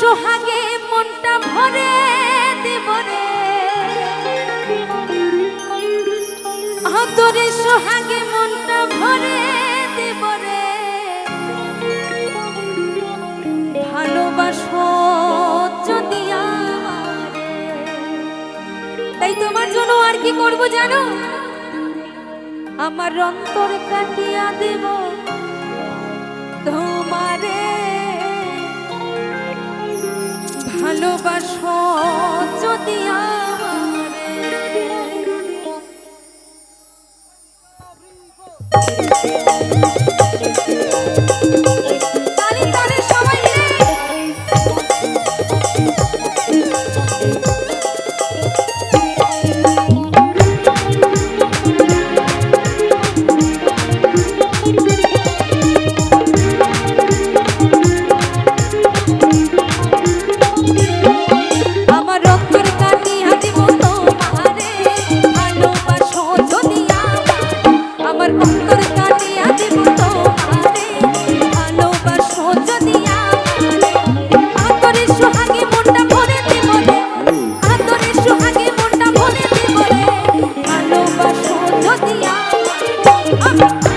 সোহাগে মনটা ভরে দেব রে। তোরে সোহাগে মনটা ভরে দেব রে। ভালোবাসো যদি তাই তোমার জন্য আর কি করব জানো? আমার অন্তর কাটিয়া দেব। তোমারে ভালোবাসো যদি আমারে Thank you.